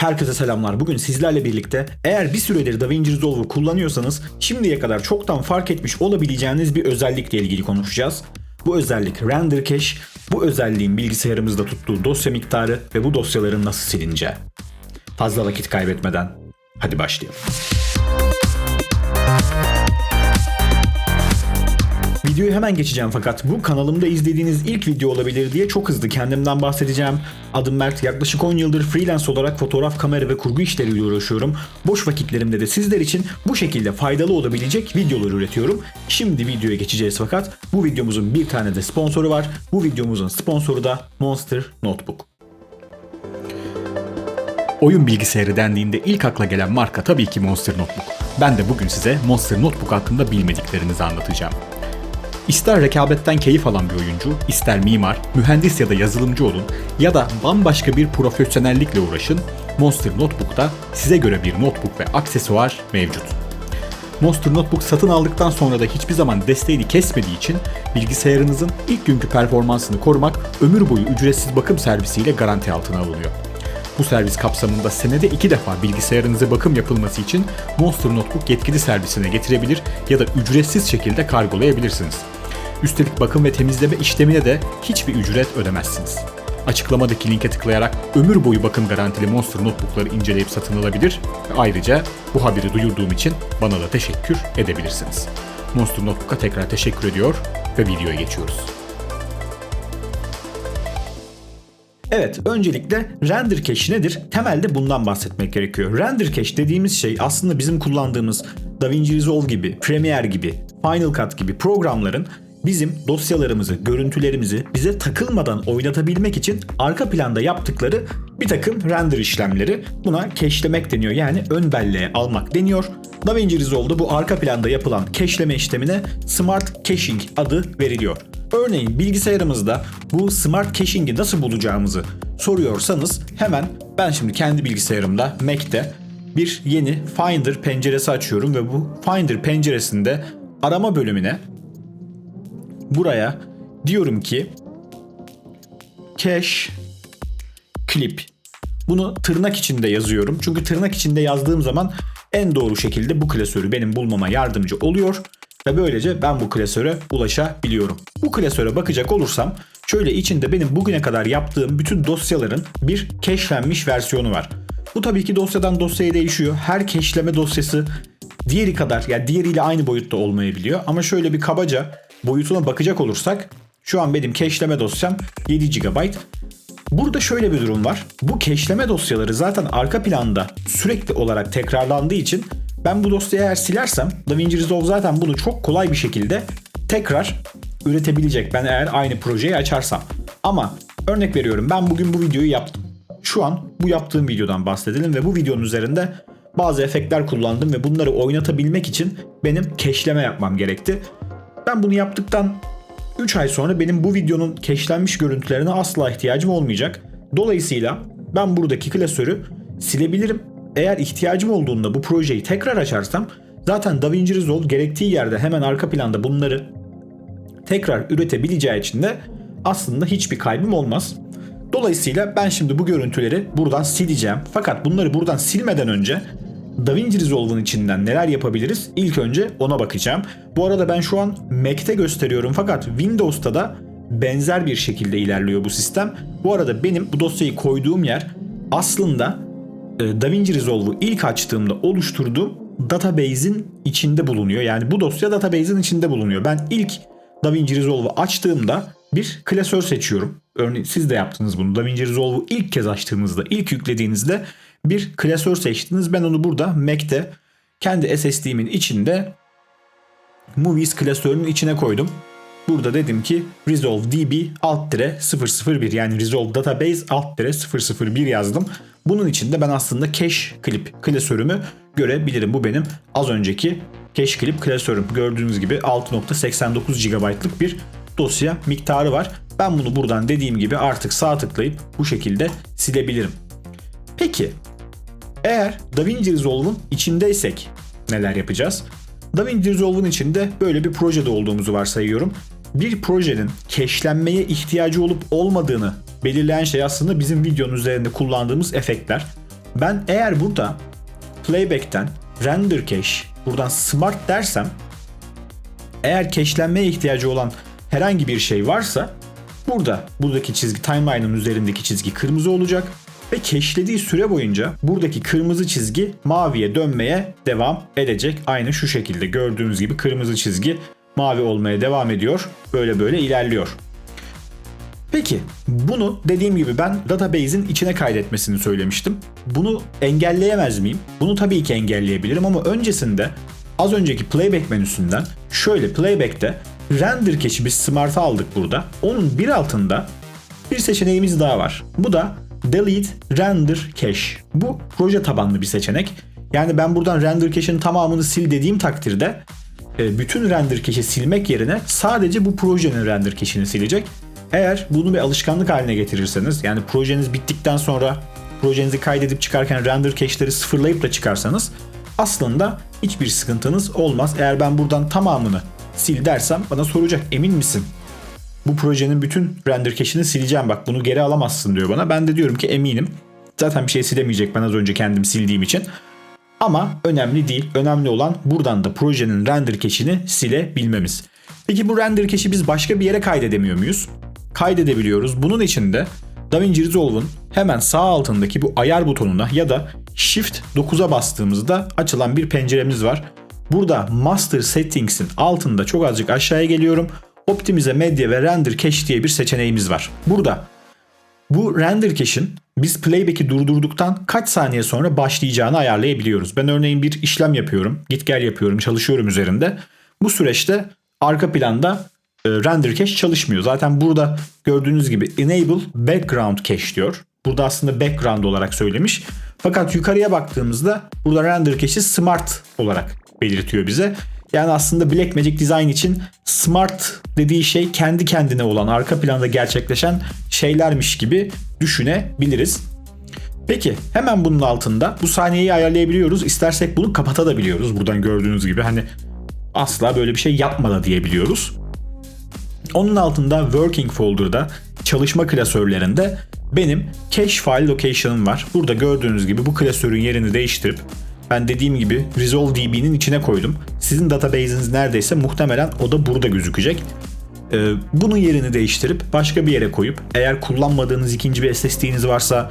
Herkese selamlar. Bugün sizlerle birlikte eğer bir süredir DaVinci Resolve'u kullanıyorsanız şimdiye kadar çoktan fark etmiş olabileceğiniz bir özellikle ilgili konuşacağız. Bu özellik Render Cache, bu özelliğin bilgisayarımızda tuttuğu dosya miktarı ve bu dosyaların nasıl silineceği. Fazla vakit kaybetmeden hadi başlayalım. Videoyu hemen geçeceğim fakat bu kanalımda izlediğiniz ilk video olabilir diye çok hızlı kendimden bahsedeceğim. Adım Mert, yaklaşık 10 yıldır freelance olarak fotoğraf, kamera ve kurgu işleriyle uğraşıyorum. Boş vakitlerimde de sizler için bu şekilde faydalı olabilecek videolar üretiyorum. Şimdi videoya geçeceğiz fakat bu videomuzun bir tane de sponsoru var. Bu videomuzun sponsoru da Monster Notebook. Oyun bilgisayarı dendiğinde ilk akla gelen marka tabii ki Monster Notebook. Ben de bugün size Monster Notebook hakkında bilmediklerinizi anlatacağım. İster rekabetten keyif alan bir oyuncu, ister mimar, mühendis ya da yazılımcı olun ya da bambaşka bir profesyonellikle uğraşın, Monster Notebook'ta size göre bir notebook ve aksesuar mevcut. Monster Notebook satın aldıktan sonra da hiçbir zaman desteğini kesmediği için bilgisayarınızın ilk günkü performansını korumak ömür boyu ücretsiz bakım servisiyle garanti altına alınıyor. Bu servis kapsamında senede iki defa bilgisayarınıza bakım yapılması için Monster Notebook yetkili servisine getirebilir ya da ücretsiz şekilde kargolayabilirsiniz. Üstelik bakım ve temizleme işlemine de hiçbir ücret ödemezsiniz. Açıklamadaki linke tıklayarak ömür boyu bakım garantili Monster Notebook'ları inceleyip satın alabilir ve ayrıca bu haberi duyurduğum için bana da teşekkür edebilirsiniz. Monster Notebook'a tekrar teşekkür ediyor ve videoya geçiyoruz. Evet, öncelikle render cache nedir? Temelde bundan bahsetmek gerekiyor. Render cache dediğimiz şey aslında bizim kullandığımız DaVinci Resolve gibi, Premiere gibi, Final Cut gibi programların bizim dosyalarımızı, görüntülerimizi bize takılmadan oynatabilmek için arka planda yaptıkları bir takım render işlemleri. Buna cache'lemek deniyor. Yani ön belleğe almak deniyor. DaVinci Resolve'da bu arka planda yapılan cache'leme işlemine Smart Caching adı veriliyor. Örneğin bilgisayarımızda bu Smart Caching'i nasıl bulacağımızı soruyorsanız hemen ben şimdi kendi bilgisayarımda Mac'te bir yeni Finder penceresi açıyorum ve bu Finder penceresinde arama bölümüne buraya diyorum ki cache clip. Bunu tırnak içinde yazıyorum. Çünkü tırnak içinde yazdığım zaman en doğru şekilde bu klasörü benim bulmama yardımcı oluyor ve böylece ben bu klasöre ulaşabiliyorum. Bu klasöre bakacak olursam şöyle içinde benim bugüne kadar yaptığım bütün dosyaların bir cache'lenmiş versiyonu var. Bu tabii ki dosyadan dosyaya değişiyor. Her cache'leme dosyası diğeri kadar yani diğeriyle aynı boyutta olmayabiliyor. Ama şöyle bir kabaca boyutuna bakacak olursak şu an benim cache'leme dosyam 7 GB. Burada şöyle bir durum var. Bu cache'leme dosyaları zaten arka planda sürekli olarak tekrarlandığı için ben bu dosyayı eğer silersem DaVinci Resolve zaten bunu çok kolay bir şekilde tekrar üretebilecek ben eğer aynı projeyi açarsam. Ama örnek veriyorum ben bugün bu videoyu yaptım. Şu an bu yaptığım videodan bahsedelim ve bu videonun üzerinde bazı efektler kullandım ve bunları oynatabilmek için benim keşleme yapmam gerekti. Ben bunu yaptıktan 3 ay sonra benim bu videonun keşlenmiş görüntülerine asla ihtiyacım olmayacak. Dolayısıyla ben buradaki klasörü silebilirim. Eğer ihtiyacım olduğunda bu projeyi tekrar açarsam zaten DaVinci Resolve gerektiği yerde hemen arka planda bunları tekrar üretebileceği için de aslında hiçbir kaybım olmaz. Dolayısıyla ben şimdi bu görüntüleri buradan sileceğim. Fakat bunları buradan silmeden önce DaVinci Resolve'un içinden neler yapabiliriz? İlk önce ona bakacağım. Bu arada ben şu an Mac'te gösteriyorum fakat Windows'ta da benzer bir şekilde ilerliyor bu sistem. Bu arada benim bu dosyayı koyduğum yer aslında e, DaVinci Resolve'u ilk açtığımda oluşturduğum database'in içinde bulunuyor. Yani bu dosya database'in içinde bulunuyor. Ben ilk DaVinci Resolve'u açtığımda bir klasör seçiyorum. Örneğin siz de yaptınız bunu. DaVinci Resolve'u ilk kez açtığınızda, ilk yüklediğinizde bir klasör seçtiniz. Ben onu burada Mac'te kendi SSD'min içinde Movies klasörünün içine koydum. Burada dedim ki Resolve DB alt 001 yani Resolve Database alt 001 yazdım. Bunun içinde ben aslında cache clip klasörümü görebilirim. Bu benim az önceki cache clip klasörüm. Gördüğünüz gibi 6.89 GB'lık bir dosya miktarı var. Ben bunu buradan dediğim gibi artık sağ tıklayıp bu şekilde silebilirim. Peki eğer DaVinci Resolve'un içindeysek neler yapacağız? DaVinci Resolve'un içinde böyle bir projede olduğumuzu varsayıyorum. Bir projenin cache'lenmeye ihtiyacı olup olmadığını belirleyen şey aslında bizim videonun üzerinde kullandığımız efektler. ben eğer burada playback'ten render cache buradan smart dersem eğer cache'lenmeye ihtiyacı olan herhangi bir şey varsa burada buradaki çizgi timeline'ın üzerindeki çizgi kırmızı olacak ve cache'lediği süre boyunca buradaki kırmızı çizgi maviye dönmeye devam edecek. Aynı şu şekilde gördüğünüz gibi kırmızı çizgi mavi olmaya devam ediyor. Böyle böyle ilerliyor. Peki bunu dediğim gibi ben database'in içine kaydetmesini söylemiştim. Bunu engelleyemez miyim? Bunu tabii ki engelleyebilirim ama öncesinde az önceki playback menüsünden şöyle playback'te render cache'i biz smart'a aldık burada. Onun bir altında bir seçeneğimiz daha var. Bu da delete render cache. Bu proje tabanlı bir seçenek. Yani ben buradan render cache'in tamamını sil dediğim takdirde e, bütün render cache'i silmek yerine sadece bu projenin render cache'ini silecek. Eğer bunu bir alışkanlık haline getirirseniz yani projeniz bittikten sonra projenizi kaydedip çıkarken render cache'leri sıfırlayıp da çıkarsanız aslında hiçbir sıkıntınız olmaz. Eğer ben buradan tamamını sil dersem bana soracak emin misin? Bu projenin bütün render cache'ini sileceğim bak bunu geri alamazsın diyor bana. Ben de diyorum ki eminim. Zaten bir şey silemeyecek ben az önce kendim sildiğim için. Ama önemli değil. Önemli olan buradan da projenin render cache'ini silebilmemiz. Peki bu render cache'i biz başka bir yere kaydedemiyor muyuz? Kaydedebiliyoruz. Bunun için de DaVinci Resolve'un hemen sağ altındaki bu ayar butonuna ya da Shift 9'a bastığımızda açılan bir penceremiz var. Burada Master Settings'in altında çok azıcık aşağıya geliyorum. Optimize Media ve Render Cache diye bir seçeneğimiz var. Burada bu render cache'in biz playback'i durdurduktan kaç saniye sonra başlayacağını ayarlayabiliyoruz. Ben örneğin bir işlem yapıyorum, git gel yapıyorum, çalışıyorum üzerinde. Bu süreçte arka planda e, render cache çalışmıyor. Zaten burada gördüğünüz gibi enable background cache diyor. Burada aslında background olarak söylemiş. Fakat yukarıya baktığımızda burada render cache'i smart olarak belirtiyor bize. Yani aslında Blackmagic Design için smart dediği şey kendi kendine olan arka planda gerçekleşen şeylermiş gibi düşünebiliriz. Peki hemen bunun altında bu saniyeyi ayarlayabiliyoruz. İstersek bunu kapatabiliyoruz. Buradan gördüğünüz gibi hani asla böyle bir şey yapma da diyebiliyoruz. Onun altında Working Folder'da çalışma klasörlerinde benim Cache File Location'ım var. Burada gördüğünüz gibi bu klasörün yerini değiştirip ben dediğim gibi Resolve DB'nin içine koydum. Sizin database'iniz neredeyse muhtemelen o da burada gözükecek. Ee, bunun yerini değiştirip başka bir yere koyup eğer kullanmadığınız ikinci bir SSD'niz varsa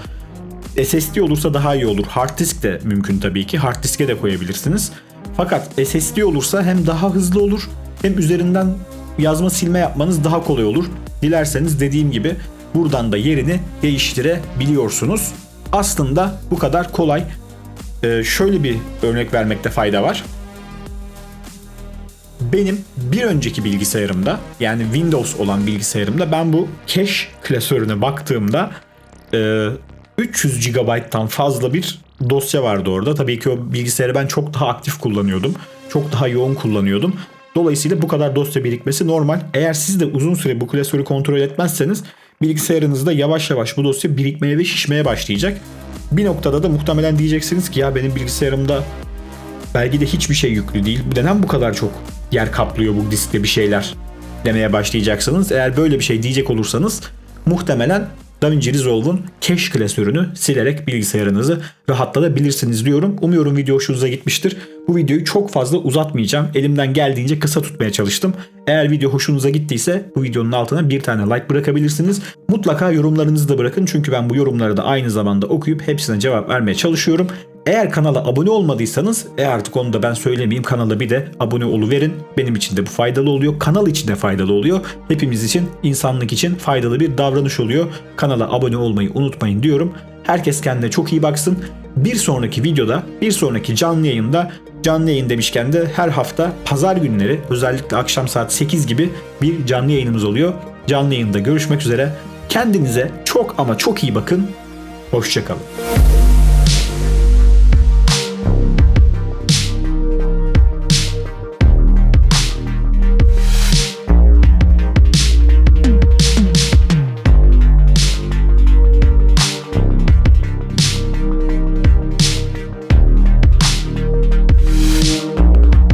SSD olursa daha iyi olur. Hard disk de mümkün tabii ki. Hard diske de koyabilirsiniz. Fakat SSD olursa hem daha hızlı olur hem üzerinden yazma silme yapmanız daha kolay olur. Dilerseniz dediğim gibi buradan da yerini değiştirebiliyorsunuz. Aslında bu kadar kolay. Ee, şöyle bir örnek vermekte fayda var. Benim bir önceki bilgisayarımda yani Windows olan bilgisayarımda ben bu cache klasörüne baktığımda e, 300 GB'tan fazla bir dosya vardı orada. Tabii ki o bilgisayarı ben çok daha aktif kullanıyordum. Çok daha yoğun kullanıyordum. Dolayısıyla bu kadar dosya birikmesi normal. Eğer siz de uzun süre bu klasörü kontrol etmezseniz bilgisayarınızda yavaş yavaş bu dosya birikmeye ve şişmeye başlayacak. Bir noktada da muhtemelen diyeceksiniz ki ya benim bilgisayarımda belki de hiçbir şey yüklü değil. Neden bu kadar çok yer kaplıyor bu diskte bir şeyler demeye başlayacaksınız. Eğer böyle bir şey diyecek olursanız muhtemelen DaVinci Resolve'un cache klasörünü silerek bilgisayarınızı rahatlatabilirsiniz diyorum. Umuyorum video hoşunuza gitmiştir. Bu videoyu çok fazla uzatmayacağım. Elimden geldiğince kısa tutmaya çalıştım. Eğer video hoşunuza gittiyse bu videonun altına bir tane like bırakabilirsiniz. Mutlaka yorumlarınızı da bırakın çünkü ben bu yorumları da aynı zamanda okuyup hepsine cevap vermeye çalışıyorum. Eğer kanala abone olmadıysanız e artık onu da ben söylemeyeyim kanala bir de abone oluverin. Benim için de bu faydalı oluyor. Kanal için de faydalı oluyor. Hepimiz için, insanlık için faydalı bir davranış oluyor. Kanala abone olmayı unutmayın diyorum. Herkes kendine çok iyi baksın. Bir sonraki videoda, bir sonraki canlı yayında Canlı yayın demişken de her hafta pazar günleri özellikle akşam saat 8 gibi bir canlı yayınımız oluyor. Canlı yayında görüşmek üzere. Kendinize çok ama çok iyi bakın. Hoşçakalın.